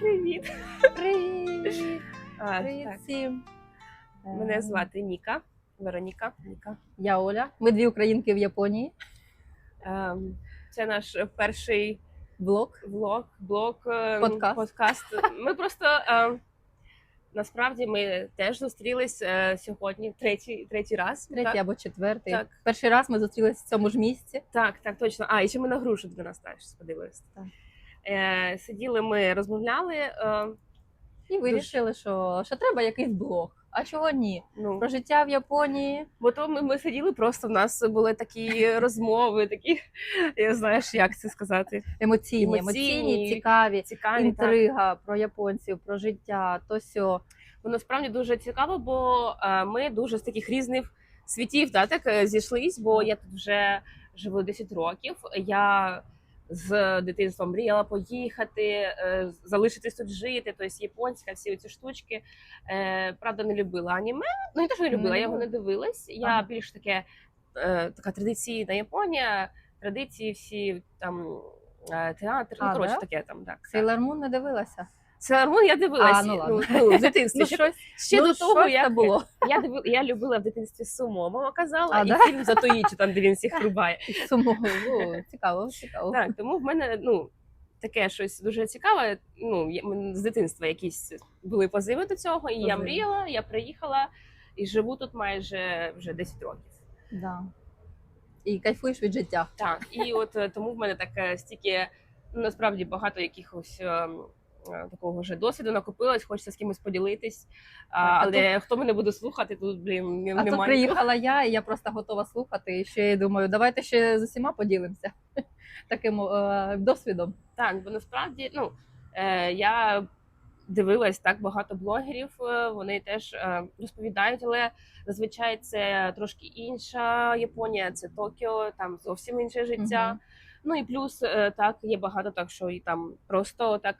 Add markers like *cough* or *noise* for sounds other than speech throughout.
Привіт! Привіт! А, Привіт так. всім! Мене Е, звати Ніка. Вероніка. Ніка. Я Оля. Ми дві українки в Японії. Ем, Це наш перший Блог. влог, блог, ем, Подкаст. подкаст. Ми просто ем, насправді ми теж зустрілись е, сьогодні, третій, третій раз. Третій Так, або четвертий. Так. Перший раз ми зустрілися в цьому ж місці. так, так, точно. А, і ще ми на грушу до нас теж подивилися. Так. Е, сиділи, ми розмовляли. Е, І вирішили, що, що треба якийсь блог. А чого ні? ну, Про життя в Японії. Бо то ми, ми сиділи просто, в нас були такі розмови, такі, я знаєш, як це сказати, Емоційні, Емоційні, емоційні, цікаві, цікаві. так. інтрига про японців, про життя, то сьо. Бо насправді дуже цікаво, бо е, ми дуже з таких різних світів да, так е, зійшлись, бо я тут вже живу 10 років. Я з дитинства мріяла поїхати, е, залишитись тут жити, тобто японська, всі ці штучки. Е, правда, не любила аніме. Ну не те, що не любила, я його не дивилась. Я Ага. більш таке е, така традиційна Японія, традиції всі там. театр, Театр, ну коротше, да? таке там так. Сейлор Мун не дивилася. Це Армон я дивилася А, ну ладно. ну, в дитинстві. Ну, ще щось, ще ну, до того, щось це було. я дивила, я любила в дитинстві сумо. Мама казала, А, і да? фільм Затоїчі, там де він всіх рубає. Сумову. Ну, Цікаво, цікаво. Так, тому в мене ну таке щось дуже цікаве. Ну я- мен- з дитинства якісь були позиви до цього, і я Позиви. мріяла, я приїхала і живу тут майже вже 10 років. Да. І кайфуєш від життя. Так, і от е, тому в мене таке стільки ну, насправді багато якихось. ем, Такого вже досвіду накопилось, хочеться з кимось поділитись. А, а але хто мене буде слухати, тут блін А тут немає. приїхала я, і я просто готова слухати. І ще думаю, давайте ще з усіма поділимося *laughs* таким е, досвідом. Так, бо насправді, ну е, я дивилась так багато блогерів, е, вони теж е, розповідають, але зазвичай це трошки інша Японія, це Токіо, там зовсім інше життя. Мгм. Ну і плюс е, так є багато так, що і там просто так,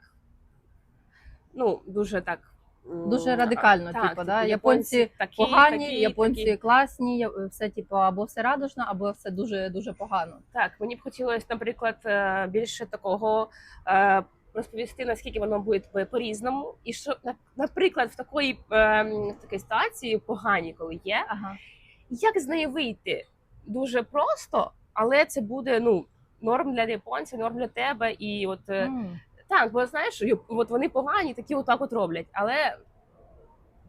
ну дуже так. Дуже радикально, так, типу, да? Японці такі, Погані, такі, японці такі. класні, все типу або все радужно, або все дуже дуже погано. Так, мені б хотілося, наприклад, е, більше такого е, розповісти, наскільки воно буде по- по-різному, і що, наприклад, в такої е, в такій ситуації погані, коли є, Ага. як з неї вийти? Дуже просто, але це буде ну норм для японця, норм для тебе. І от е, М. так, бо знаєш, от вони погані, такі отак от роблять, але.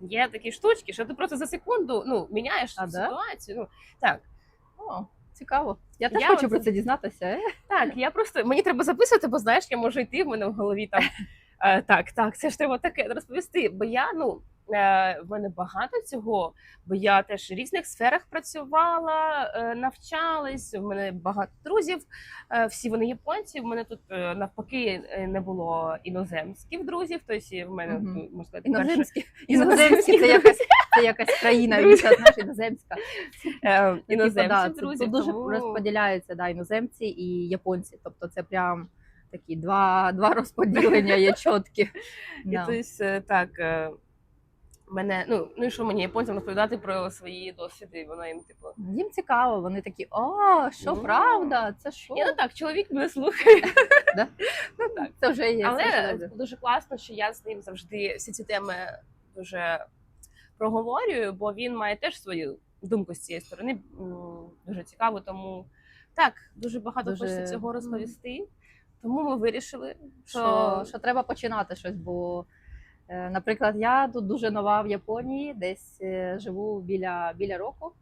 Є такі штучки, що ти просто за секунду ну міняєш А, да? ситуацію. Ну так, О, цікаво. Я теж Я хочу от... про це дізнатися. Е? Так, я просто мені треба записувати, бо знаєш, я можу йти в мене в голові там. е, так, так, це ж треба таке розповісти. Бо я ну е, в мене багато цього, бо я теж в різних сферах працювала, е, навчалась. У мене багато друзів, е, всі вони японці. В мене тут навпаки не було іноземських друзів. Тобто в мене ну, можна сказати, Іноземські, *laughs* іноземські це якась це якась країна Друзі. знаєш, іноземська. типу, тут- дуже розподіляються да, іноземці і японці. Тобто це прям такі два, два розподілення є чіткі. І е, так, мене, ну, ну і що мені японцям розповідати про свої досвіди, вона їм, типу. Їм цікаво, вони такі, о, що Ну. правда? Це що? Я ну так, чоловік мене слухає. *laughs* Да? ну так. Це вже є. Але добре. дуже класно, що я з ним завжди всі ці теми дуже проговорюю, бо він має теж свою думку з цієї сторони. Дуже цікаво, тому так, дуже багато Дуже, хочеться цього розповісти. Тому ми вирішили, що, що, що треба починати щось. Бо, наприклад, я тут дуже нова в Японії, десь е, живу біля, біля року,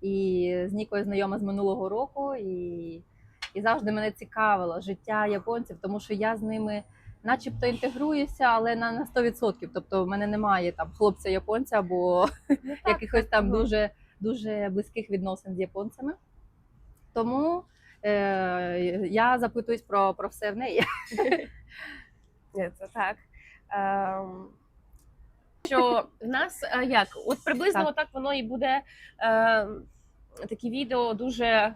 і з Нікою знайома з минулого року, і, і завжди мене цікавило життя японців, тому що я з ними. Начебто інтегруюся, але на, на 100%. Тобто в мене немає там хлопця японця або ну, так, *laughs* якихось там ну, дуже дуже близьких відносин з японцями. Тому е, я запитуюсь про, про все в неї. *laughs* Це так. Ем, що в нас е, як? От приблизно Так. так воно і буде ем, такі відео дуже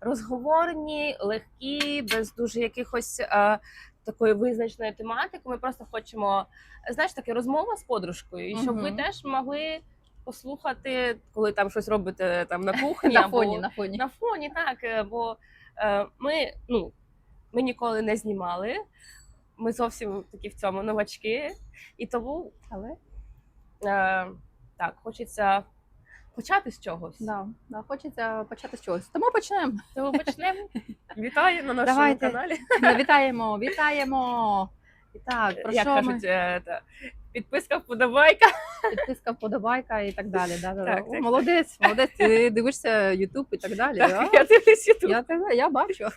розговорені, легкі, без дуже якихось е, такої визначеної тематики. Ми просто хочемо, знаєш, таке розмова з подружкою, і щоб ви теж могли послухати, коли там щось робите там на *laughs* кухні на або на фоні. на фоні, так, е, бо е, ми, ну, ми ніколи не знімали. Ми зовсім такі в цьому новачки, і тому Але е, так, хочеться почати з чогось. да, да, хочеться почати з чогось. Тому почнемо. Тому почнемо. Вітаю на нашому Давайте. каналі. Вітаємо, вітаємо. І так, про Як що кажуть, ми? е, та, підписка, вподобайка. Підписка, вподобайка і так далі. Да, да, да. Так, О, так. молодець, молодець. Ти дивишся Ютуб і так далі. Так, да? я дивлюсь YouTube. Я тебе, я бачу.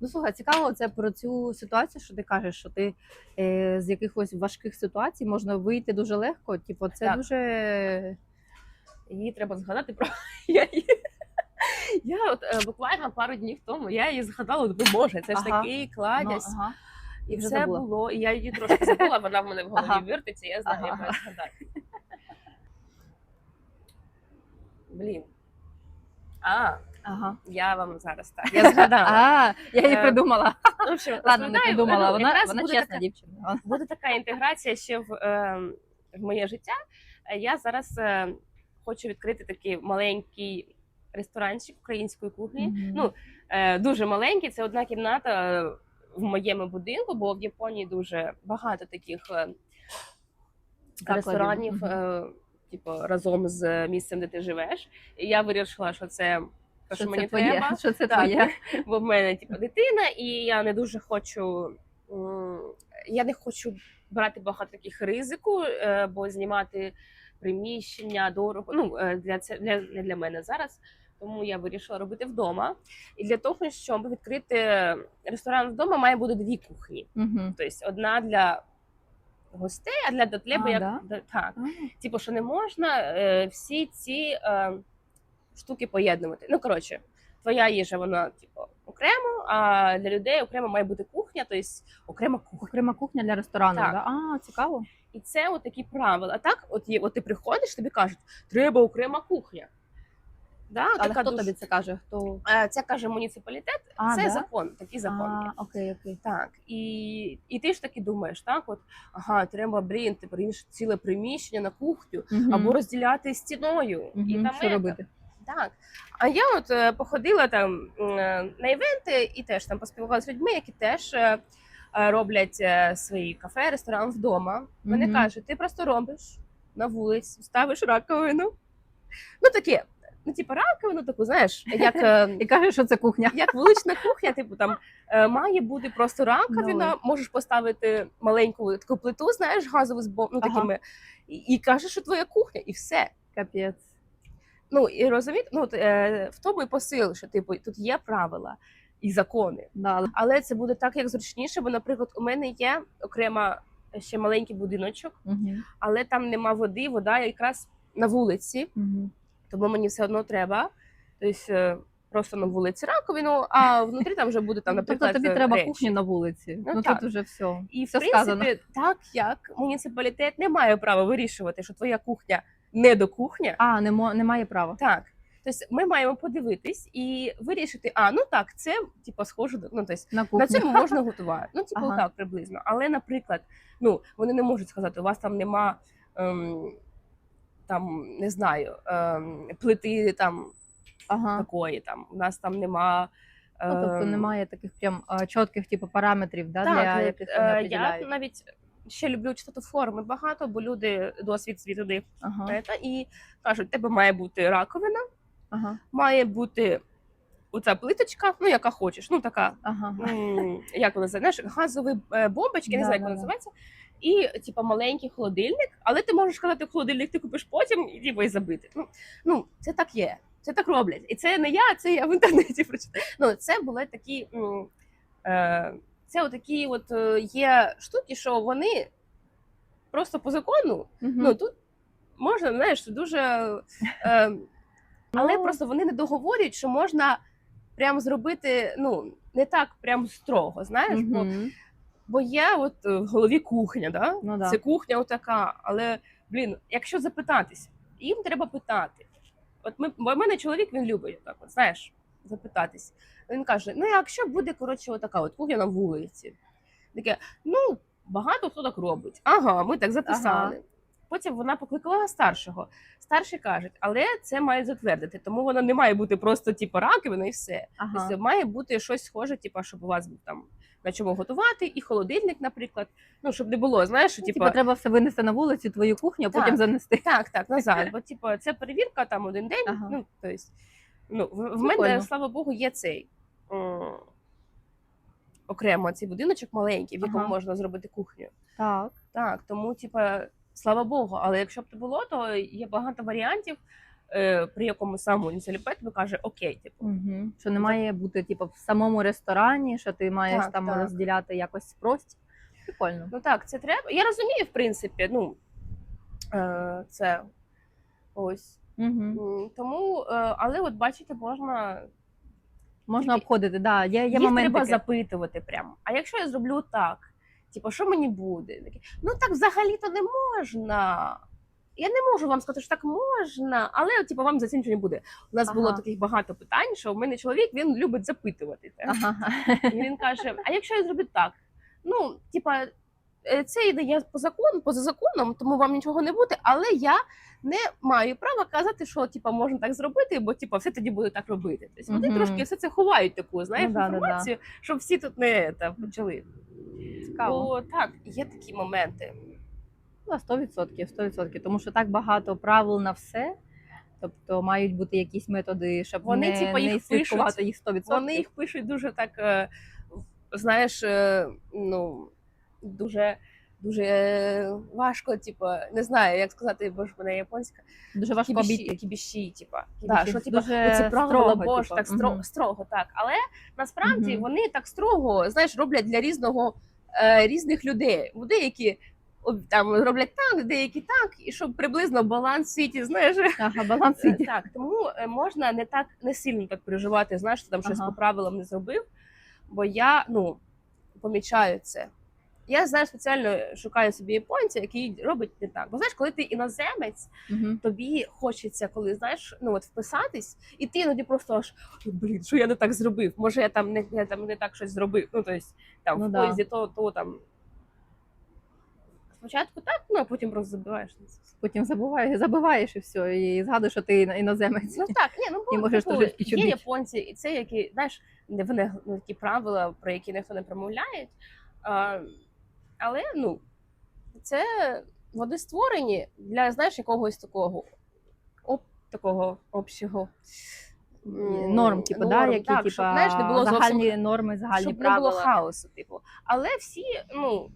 Ну, слухай, цікаво це про цю ситуацію, що ти кажеш, що ти е, з якихось важких ситуацій можна вийти дуже легко. Типу, це Так. дуже Її треба згадати про *laughs* я її. *laughs* Я от е, буквально пару днів тому я її згадала, думаю, боже, це ж Ага. такий ну, ага. І вже все забула. було, і я її трошки забула, вона в мене в голові Ага. вертиться, я знаю, я Ага. маю згадати. Блін. А, Ага. я вам зараз так. Я згадала. *laughs* А, я її Е, придумала. Ну, що, Ладно, не придумала. ну, Вона, якраз вона буде чесна така- дівчина. буде така інтеграція ще в, е, в моє життя. Е, Я зараз е, хочу відкрити такий маленький ресторанчик української кухні. Мгм. Ну, е, дуже маленький. Це одна кімната е, в моєму будинку, бо в Японії дуже багато таких е, Закладів. ресторанів, Мгм. е, типу, разом з місцем, де ти живеш. І я вирішила, що це те, що, що мені твоє, треба. *laughs* що це Так. твоє. Бо в мене типу, дитина, і я не дуже хочу. Я не хочу брати багато таких ризику, е, бо знімати приміщення дорого. Ну е, для це для, не для мене зараз. Тому я вирішила робити вдома. І для того, щоб відкрити ресторан вдома, має бути дві кухні. Мгм. Тобто одна для гостей, а для дотлеби як да? так. А, Типу, що не можна е, всі ці штуки поєднувати. Ну, коротше, твоя їжа, вона, типу, окремо, а для людей окремо має бути кухня, тобто окрема кухня. Окрема кухня для ресторану. Так. Да? А, цікаво. І це от такі правила. А так, от, є, от ти приходиш, тобі кажуть, треба окрема кухня. Да, Але така хто дуже- тобі це каже? Хто? Е, Це каже муніципалітет, А, це да? закон, такий закон. А, окей, окей. Так, і, і ти ж таки думаєш, так, от, ага, треба, блін, ти приймеш ціле приміщення на кухню, Мгм. або розділяти стіною. І там що ета. робити? Так. А я от е, походила там е, на івенти і теж там поспілкувалася з людьми, які теж е, роблять свої кафе, ресторан вдома. Вони Мгм. кажуть, ти просто робиш на вулиці, ставиш раковину. Ну таке, ну типу раковину, таку, знаєш, як. *laughs* І каже, що це кухня. Як вулична кухня, типу там має бути просто раковина, можеш поставити маленьку таку плиту, знаєш, газову з ну, Ага. і, і кажеш, що твоя кухня, і все. Капець. Ну і розумієте, ну е, в тому і посил, що типу тут є правила і закони, Да. але- це буде так, як зручніше. Бо, наприклад, у мене є окрема ще маленький будиночок, але там нема води, вода якраз на вулиці, тому мені все одно треба. Тобто е, просто на вулиці раковину, а *laughs* внутрі там вже буде там, наприклад, тобто тобі треба речі. кухню на вулиці. Ну, Ну, так. тут уже все. І в принципі, сказано. так як муніципалітет не має права вирішувати, що твоя кухня не до кухня. А, не мо- немає права. Так. Тобто ми маємо подивитись і вирішити, а ну так, це типу, схоже до ну, тобто, На кухню. на цьому можна готувати. Ну, типу, Ага. так приблизно. Але, наприклад, ну вони не можуть сказати, у вас там нема ем, там, не знаю, ем, плити там Ага. такої, там у нас там нема. Ну, тобто ем, немає таких прям а, чітких типу, параметрів да, Так, для е, яких е, вони я определяють. навіть ще люблю читати форми багато, бо люди досвід свій туди Ага. І кажуть, у тебе має бути раковина, Ага. має бути оця плиточка, ну яка хочеш, ну така, Ага. м, як вона знаєш, газові бомбочки, не знаю, як вона да. називається. І, типа, маленький холодильник, але ти можеш сказати, холодильник ти купиш потім і типу, і забити. Ну, ну, це так є. Це так роблять. І це не я, це я в інтернеті прочитала. Ну, це були такі. Е, це отакі от е, є штуки, що вони просто по закону Мгм. Ну тут можна, знаєш, дуже. Е, *laughs* але Ну. просто вони не договорюють, що можна прям зробити ну, не так прям строго, знаєш, бо, бо є от е, в голові кухня, да? Ну, да. це кухня отака. Але, блін, якщо запитатись, їм треба питати. От ми, бо в мене чоловік він любить так, от, знаєш, запитатись. Він каже: ну, якщо буде коротше, отака от кухня на вулиці, таке, ну, багато хто так робить. Ага, ми так записали. Потім вона покликала старшого. Старший кажуть, але це має затвердити, тому вона не має бути просто типу раковина і все. Ага. Тобто має бути щось схоже, типу, щоб у вас був там на чому готувати, і холодильник, наприклад. Ну, щоб не було, знаєш, що Ну, типу, треба все винести на вулицю, твою кухню, а потім занести. так, так, назад. *laughs* Бо типу, це перевірка там один день. Ага. Ну, то есть, ну, в, в мене, слава Богу, є цей. М, Окремо цей будиночок маленький, в якому Ага. можна зробити кухню. Так. Так, тому, типа, слава Богу, але якщо б не було, то є багато варіантів, е, при якому сам муніципалітет тобі каже, окей, типу. Угу. Що не має бути типу, в самому ресторані, що ти маєш Так, там так. розділяти якось простір. Прикольно. Ну так, це треба. Я розумію, в принципі, ну е, це ось. Угу. Тому, е, але от бачите, можна Можна обходити, да. Є, є їх моменти. треба запитувати прямо. А якщо я зроблю так, типу, що мені буде? Ну так взагалі-то не можна. Я не можу вам сказати, що так можна, але типу, вам за цим нічого не буде. У нас було таких багато питань, що в мене чоловік він любить запитувати. Ага. І він каже: А якщо я зроблю так? Ну, типа, це йде по закону, поза законом, тому вам нічого не буде, але я не маю права казати, що типа можна так зробити, бо типа все тоді буде так робити. Тобто вони Мгм. трошки все це ховають таку, знаєш, Ну да, да, да. інформацію, щоб всі тут не та, почали. Цікаво. Бо так, є такі моменти. Ну, 100%, 100%. Тому що так багато правил на все. Тобто мають бути якісь методи, щоб Вони, не, типа, їх не пишуть, їх 100%. Вони їх пишуть дуже так, е, знаєш, е, ну дуже. Дуже е, важко, типу, не знаю, як сказати, бо ж в мене японська. дуже важко кібіші, обійти. кібіші, типа. Кібіші. Да, що, типа, Дуже це правило, строго, бо ж так строго, Мгм. строго, так. Але насправді Мгм. вони так строго, знаєш, роблять для різного е, різних людей. Деякі там роблять так, деякі так, і щоб приблизно баланс світі, знаєш. Ага, баланс Е, іде. Так, тому е, можна не так не сильно так переживати, знаєш, що там щось по правилам не зробив. Бо я ну помічаю це. Я знаєш, спеціально шукаю собі японця, який робить не так. Бо знаєш, коли ти іноземець, Мгм. тобі хочеться, коли знаєш, ну от вписатись, і ти іноді просто аж блін, що я не так зробив. Може, я там не я там не так щось зробив. Ну тобто там Ну в да. поїзді то, то там. Спочатку так, ну а потім просто це. Потім забуваєш, забиваєш і все, і згадуєш, що ти іноземець. Ну так, ні, ну бо І можеш трошечки є японці, і це які, знаєш, вони ну, такі правила, про які ніхто не промовляє. А, але ну, це вони створені для знаєш якогось такого оп, такого общого. Норм, типу, да, які так, типу, щоб, знаєш, не було загальні зовсім норми, загальні щоб правила. не було хаосу, типу. Але всі, ну,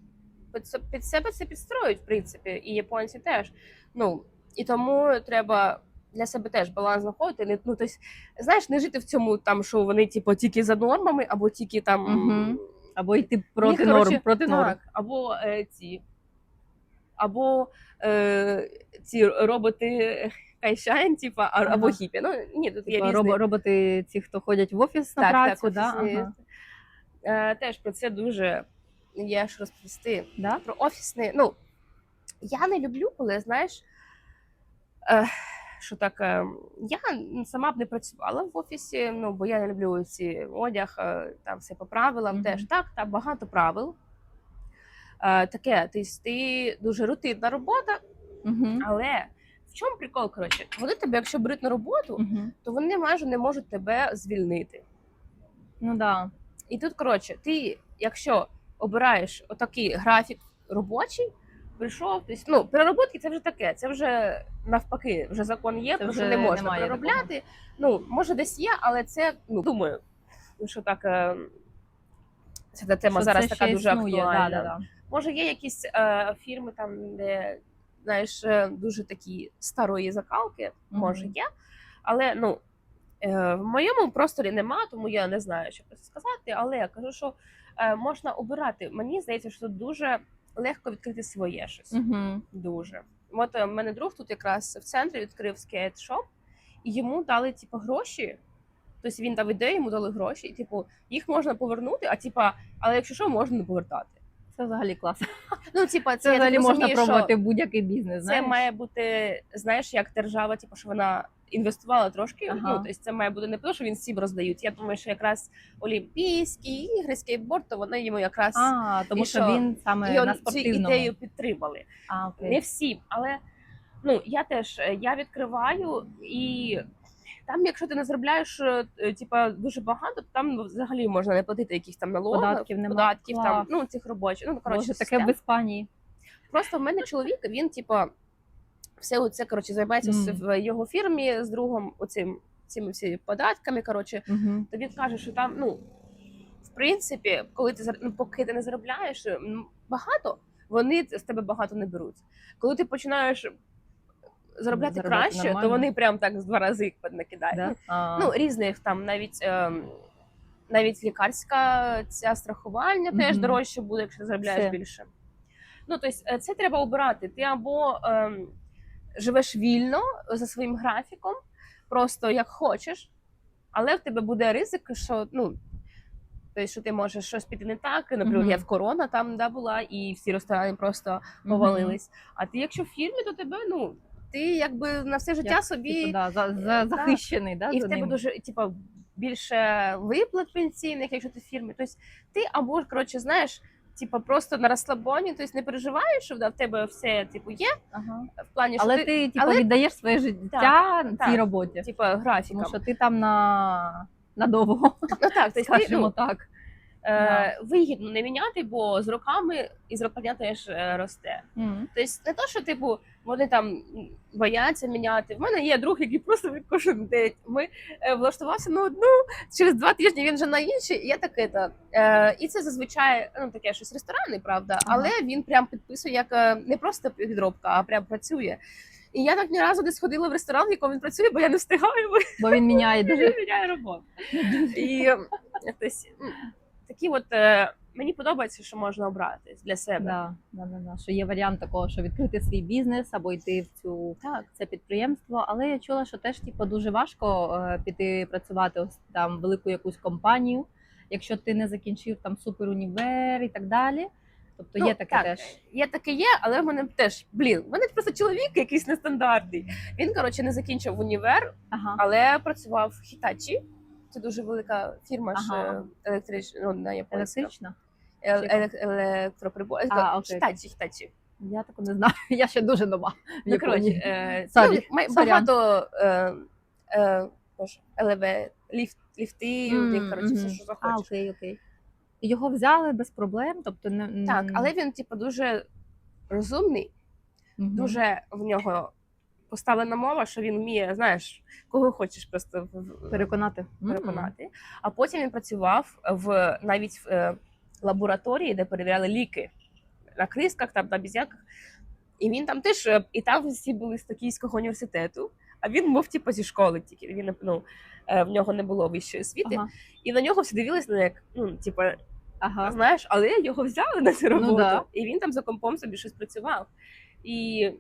під, під себе це підстроюють, в принципі, і японці теж. Ну, і тому треба для себе теж баланс знаходити. Не, ну, тобто, знаєш, не жити в цьому, там, що вони, типу, тільки за нормами, або тільки там. Мгм. Або йти проти Їх, норм, коротше, проти норм. Так, або е, ці. Або е, ці роботи кайшайн, типу, а- Ага. або хіпі. Ну, ні, тут є Типа, різні. робо- роботи, ці, хто ходять в офіс на Так, працю, так, да? офісні. Ага. Е, теж про це дуже є що розповісти. Да? Про офісне. Ну, я не люблю, коли, знаєш, е, що так, е, я сама б не працювала в офісі, ну, бо я не люблю ці одяг, е, там все по правилам Мгм. теж. Так, там багато правил. Е, таке, ти, ти дуже рутинна робота, Угу. але в чому прикол? Коротше, вони тебе, якщо беруть на роботу, Угу. то вони майже не можуть тебе звільнити. Ну да. І тут, коротше, ти, якщо обираєш отакий графік робочий, прийшов, тобто, ну, перероботки це вже таке, це вже навпаки, вже закон є, Це вже не можна переробляти. Ну, може, десь є, але це, ну, думаю, що так. е, Ця тема Що зараз така дуже існує, актуальна. Да, да, да. Може, є якісь е, фірми там, де знаєш, е, дуже такі старої закалки, може є. Але ну е, в моєму просторі нема, тому я не знаю, що про це сказати. Але я кажу, що е, можна обирати. Мені здається, що тут дуже легко відкрити своє щось. Угу. Дуже. От е, в мене друг тут якраз в центрі відкрив скейт-шоп, і йому дали типу, гроші. Тобто він дав ідею, йому дали гроші, і типу, їх можна повернути, а типа, але якщо що, можна не повертати. Це взагалі клас. Ну, типа, це, Це я взагалі так можна пробувати будь-який бізнес. Це знаєш? має бути, знаєш, як держава, типу, що вона інвестувала трошки. Ага. Ну, тобто це має бути не те, що він всім роздають. Я думаю, що якраз Олімпійські ігри, скейтборд, то вони йому якраз А, тому І що, що? він саме і он на цю ідею підтримали. А, окей. Не всім, але ну я теж е, я відкриваю і Там, якщо ти не заробляєш е, е, типа дуже багато, то там взагалі можна не платити якісь там налоги, Податків нема. податків там, ну цих робочих. Ну коротше, Боже, таке в Іспанії. Просто в мене чоловік, він, типа, все оце коротше займається Мгм. в його фірмі з другом оцим цими всіми податками. Коротше, Угу. то він каже, що там, ну, в принципі, коли ти ну, поки ти не заробляєш багато, вони з тебе багато не беруть. Коли ти починаєш заробляти Заробляти краще, то вони прям так з два рази накидають. Да? А, Ну, різних там навіть. ем, навіть лікарська ця страхування теж Мгм. дорожче буде, якщо заробляєш Все. більше. Ну, тобто, е, це треба обирати. Ти або ем, живеш вільно за своїм графіком, просто як хочеш, але в тебе буде ризик, що ну. Тобто, що ти можеш щось піти не так. Наприклад, Мгм. я в корона там да, була, і всі ресторани просто повалились. А ти, якщо в фірмі, то тебе ну ти якби на все життя Як, собі Типу, да, за, за, Е, захищений, да, і за в тебе ним. дуже типа більше виплат пенсійних, якщо ти в фірмі. Тобто ти або коротше, знаєш, типа просто на розслабоні, тобто не переживаєш, що да, в тебе все типу є Ага. в плані, що Але ти, ти, типу, але- віддаєш своє життя Так, цій так. роботі. типа графіком. Тому що ти там на надовго, Ну так, тобто, ти, скажімо ну, так. Е, вигідно не міняти, бо з роками і зарплатня теж е, росте. Мгм. Тобто не то, що типу вони там бояться міняти. В мене є друг, який просто *laughs* кожен день. Ми е, влаштувався на одну, через два тижні він вже на іншій. І я таке. Е, і це зазвичай ну таке щось ресторани, правда, Ага. але він прям підписує як е, не просто підробка, а прям працює. І я так ні разу не сходила в ресторан, в якому він працює, бо я не встигаю, бо Бо він міняє *laughs* він міняє роботу. *laughs* І е, тобто, м, такі от е, мені подобається, що можна обрати для себе. Да, да, да, да. Що є варіант такого, що відкрити свій бізнес або йти в цю Так. це підприємство. Але я чула, що теж типу, дуже важко е, піти працювати ось там велику якусь компанію, якщо ти не закінчив там суперунівер і так далі. Тобто є Ну, таке так, теж. Є таке є, але в мене теж блін. В мене просто чоловік якийсь нестандартний. Він коротше не закінчив універ, Ага. але працював в Hitachi. Це дуже велика фірма ж Ага. е, електрична, ну, на японська. Електрична? Електроприбор. А, окей. Hitachi, Hitachi. Я таку не знаю. *laughs* Я ще дуже нова. В Ну, коротше, е, Sorry, ну, май- сорян. багато е, е, боже, ліфт, ліфти, них, М, коротше, все, мгм. що А, захочеш. окей, окей. Його взяли без проблем, тобто не Так, але він, типу, дуже розумний. Мгм. дуже в нього поставлена мова, що він вміє, знаєш, кого хочеш просто переконати. переконати. А потім він працював в навіть в е, лабораторії, де перевіряли ліки на крисках, там на бізяках. І він там теж, е, і там всі були з Токійського університету, а він був типу зі школи тільки. Він ну, е, в нього не було вищої освіти. Ага. І на нього всі дивилися, ну, як, ну, типу, Ага. знаєш, але його взяли на цю роботу. да. І він там за компом собі щось працював. І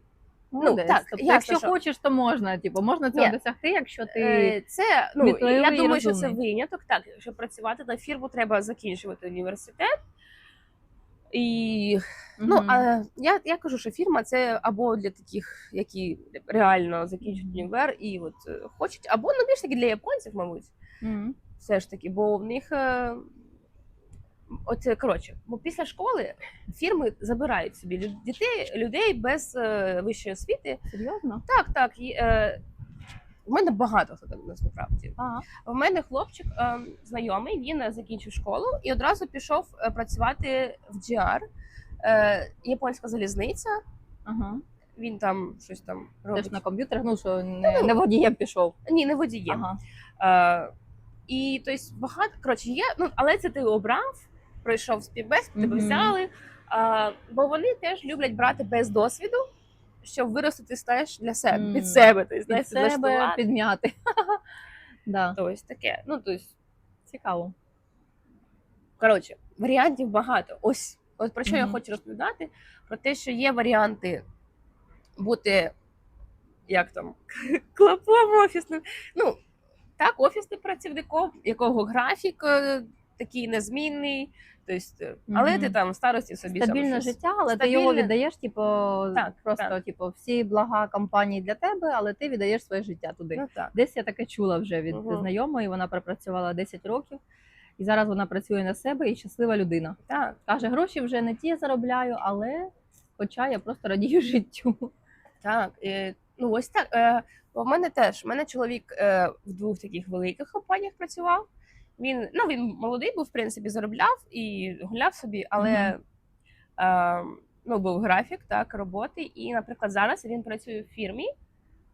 Молодець. так, тобто, якщо що- хочеш, то можна. Типу, можна цього Ні. досягти, якщо ти Е, Це ну я думаю, що це виняток. Так, щоб працювати на фірму, треба закінчувати університет. І ну а я, я кажу, що фірма це або для таких, які реально закінчують універ і от е, хочуть, або ну більш таки для японців, мабуть, Мгм. все ж таки, бо в них. Оце коротше, бо після школи фірми забирають собі дітей, людей без е, вищої освіти. серйозно? Так, так. І, е, в мене багато хто там насправді. Ага. В мене хлопчик е, знайомий, він е, закінчив школу і одразу пішов е, працювати в GR, е, японська залізниця. Ага. Він там щось там робить. Теж на комп'ютерах, ну що не, не водієм пішов. Ні, не водієм. Ага. Е, і тобто багато коротше є. Ну але це ти обрав, пройшов співбесід, тебе Мгм. взяли. Е, бо вони теж люблять брати без досвіду, щоб виростити стеж для себе Мм. під себе. Під знаєш, себе підлаштувати. підм'яти. *laughs* да. Тобто таке. Ну тобто, Цікаво. Коротше, варіантів багато. Ось, от про що я Мгм. хочу розповідати: про те, що є варіанти бути як там *laughs* клапом офісним. Ну, так, офісним працівником, якого графік е, такий незмінний. Тобто, але Мгм. ти там в старості собі Стабільне життя, але ти його віддаєш, типу, Так, просто так. типу, всі блага компанії для тебе, але ти віддаєш своє життя туди. Ну, так. Десь я таке чула вже від Мгм. знайомої. Вона пропрацювала 10 років, і зараз вона працює на себе і щаслива людина. так. Каже, гроші вже не ті заробляю, але хоча я просто радію *laughs* життю. Так, е, ну ось так. Е, в мене теж в мене чоловік е, в двох таких великих компаніях працював. Він ну він молодий був, в принципі, заробляв і гуляв собі, але е, ну, був графік так, роботи. І, наприклад, зараз він працює в фірмі,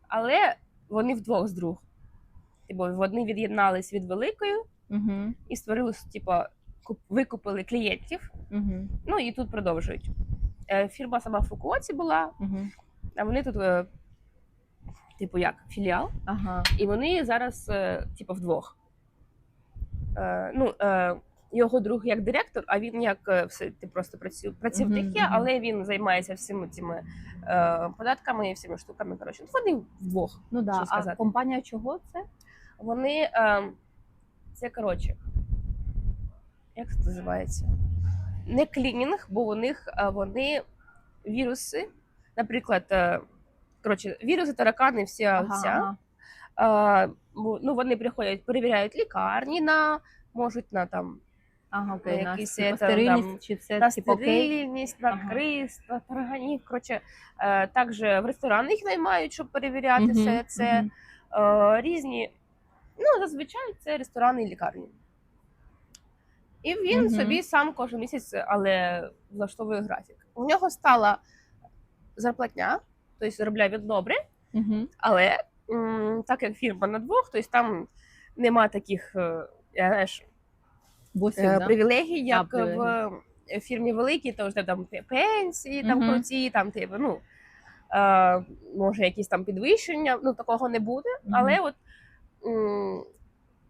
але вони вдвох з друг. Типу, вони від'єднались від великої Угу. і створили, типу, куп- викупили клієнтів. Угу. Ну і тут продовжують. Е, фірма сама в Фукуоці була, Угу. а вони тут, е, типу, як філіал. Ага. І вони зараз, е, типу, вдвох. Е, ну, е, його друг як директор, а він як е, все, ти просто працю, працівник є, але він займається всіми цими е, податками і всіми штуками. Коротше, Ну, вони вдвох. Ну да. А сказати? компанія чого це? Вони е, це коротше. Як це називається? Не клінінг, бо у них вони віруси, наприклад, коротше, віруси, таракани, вся Ага, ну, вони приходять, перевіряють лікарні на можуть на там Ага, окей. На якісь типу, це, стерильність там, чи це на типу окей? стерильність, на Ага. криз, на тарганів. Коротше, е, також в ресторани їх наймають, щоб перевіряти Мгм, все це. мгм. Е, різні. Ну, зазвичай це ресторани і лікарні. І він Мгм. собі сам кожен місяць, але влаштовує графік. У нього стала зарплатня, тобто заробляє він добре, Мгм. але так як фірма на двох, тобто там нема таких е, я, знаєш, Босів, е, да? привілегій, як привілегій. в фірмі великій, то вже там пенсії, там Мгм. круті, там типу, ну, е, може якісь там підвищення, ну такого не буде. Мгм. Але от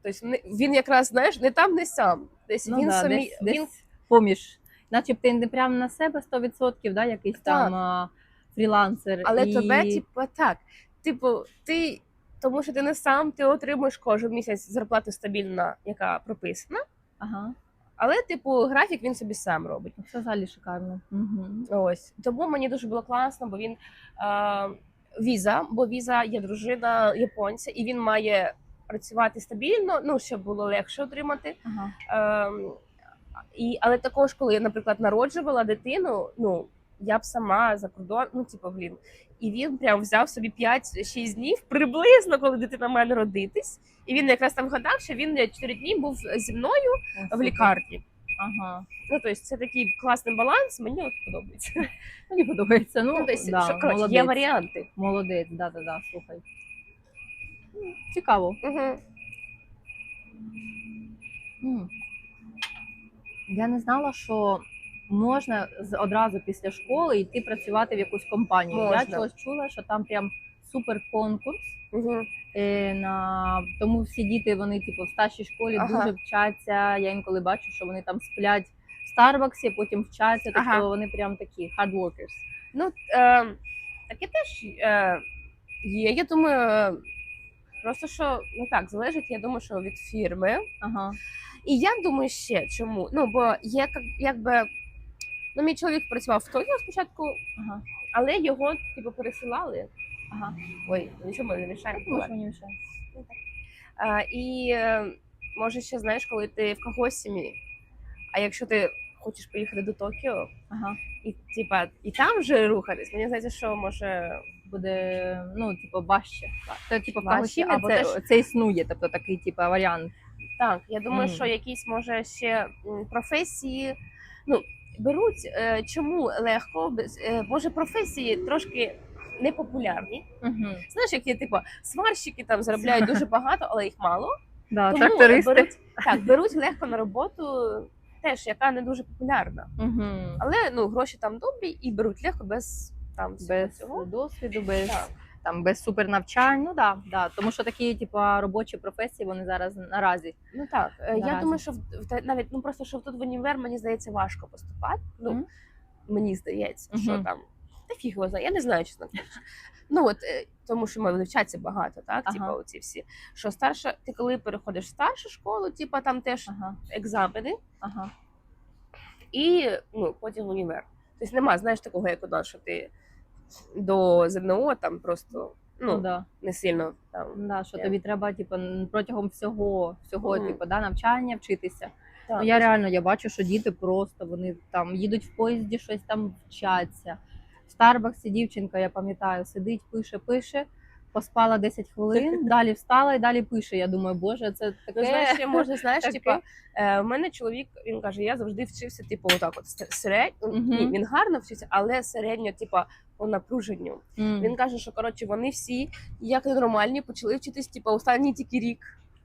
тобто, він якраз знаєш не там, не сам. Десь Ну він да, самі десь, він десь поміж. Начебто не прямо на себе 100%, да, якийсь там а, фрілансер. але і... тебе, типу, так. Типу, ти тому що ти не сам, ти отримуєш кожен місяць зарплату стабільна, яка прописана. Ага, Але, типу, графік він собі сам робить. це взагалі шикарно. Угу. Ось тому мені дуже було класно, бо він е, віза, бо віза є дружина японця, і він має працювати стабільно, ну щоб було легше отримати. Ага. Е, і, але також, коли я, наприклад, народжувала дитину, ну я б сама за кордон, ну типу, блін. І він прям взяв собі 5-6 днів приблизно, коли дитина має народитись. І він якраз там гадав, що він 4 дні був зі мною О, в лікарні. Ага. Ну тобто це такий класний баланс, мені от подобається. *laughs* Мені подобається. Ну, Ну, тобто, да, що, коротше, молодець. є варіанти. Молодець, да, да, да, слухай. Цікаво. Угу. М. Я не знала, що можна одразу після школи йти працювати в якусь компанію. Я чогось чула, що там прям супер конкурс. Угу. На... Тому всі діти, вони типу в старшій школі Ага. дуже вчаться. Я інколи бачу, що вони там сплять в Старбаксі, потім вчаться. Тобто Ага. вони прям такі hard workers. Ну, е, таке теж е, є. Я думаю, просто що ну так, залежить, я думаю, що від фірми. Ага. І я думаю ще чому. Ну, бо є як- якби. Ну, мій чоловік працював в Токіо спочатку, Ага. але його типу пересилали. Ага. Ой, нічого ми не мішає. Може, мені мішає. А, і е, може ще знаєш, коли ти в Кагосімі, а якщо ти хочеш поїхати до Токіо, Ага. і типа і там вже рухатись, мені здається, що може Буде, ну, типу, важче. Це, типу, Важче, або це, теж- це існує, тобто такий, типу, варіант. так. Я думаю, Мгм. що якісь може ще професії. Ну беруть е, чому легко, без е, може професії трошки непопулярні. Угу. Знаєш, які типу сварщики там заробляють дуже багато, але їх мало. *laughs* Да, Тому трактористи. беруть так, беруть легко на роботу, теж яка не дуже популярна. Угу. Але ну гроші там добрі і беруть легко без там Без цього. досвіду, без, Так. Там, без супернавчань. Ну да, да. Тому що такі, типу, робочі професії вони зараз наразі. Ну так, е, я думаю, що в, навіть ну просто що тут в універ, мені здається, важко поступати. Ну Мгм. мені здається, що Мгм. там та фіг його знає, я не знаю, чесно кажучи. Ну от е, тому, що ми вивчаться багато, так Ага. типу, оці всі. Що старша, ти коли переходиш в старшу школу, типу там теж Ага, екзамени, ага. і ну потім універ. Тобто нема, знаєш, такого, як у нас, що ти до ЗНО там просто Ну, ну, да. не сильно там. Да, що Я- тобі треба, типу, протягом всього, всього, Мгм. типу, да, навчання вчитися. Так. Ну, я реально я бачу, що діти просто вони там їдуть в поїзді, щось там вчаться. В Старбаксі дівчинка, я пам'ятаю, сидить, пише, пише. Поспала 10 хвилин, *laughs* далі встала і далі пише. Я думаю, боже, це таке. Ну, знаєш, я можна, знаєш, *laughs* таке. типа, е, в мене чоловік, він каже, я завжди вчився, типу, отак от середньо. Мгм. Ні, він гарно вчився, але середньо, типа, по напруженню. М. Він каже, що коротше вони всі, як нормальні, почали вчитись, типу, останній тільки рік.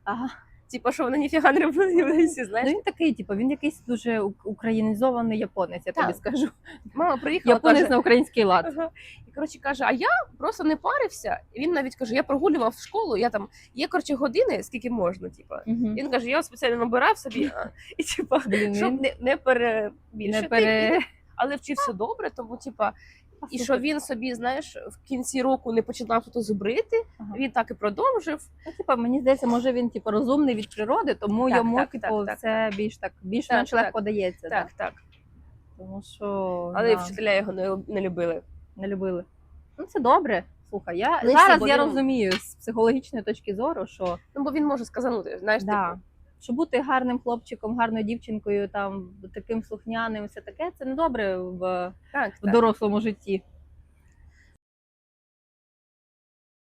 Ага. Типу, що вони ніфіга не робили, вони всі, Ну знаєш. він такий, типу, він якийсь дуже українізований японець, я тобі скажу. Мама приїхала, Японець каже, на український лад. Ага. І коротше каже, а я просто не парився. І він навіть каже: я прогулював в школу, я там є коротше години, скільки можна. Типу. Мгм. Він каже, я спеціально набирав собі, а, і типу, щоб не, не перебільшити, не пере... але вчився добре, тому типа, і що він собі, знаєш, в кінці року не починав тут зубрити, Ага. він так і продовжив. Ну, типа, мені здається, може він типу розумний від природи, тому Так, йому так, типу, так, більш так більш Так, менш так. легко дається. Так, так. Тому що Але да, вчителя його не, не любили. не любили. Ну це добре. Слухай, я Ну, зараз я він- розумію з психологічної точки зору, що Ну, бо він може сказанути, знаєш, да, типу, що бути гарним хлопчиком, гарною дівчинкою, там таким слухняним, все таке, це не добре в, так, в так. дорослому житті.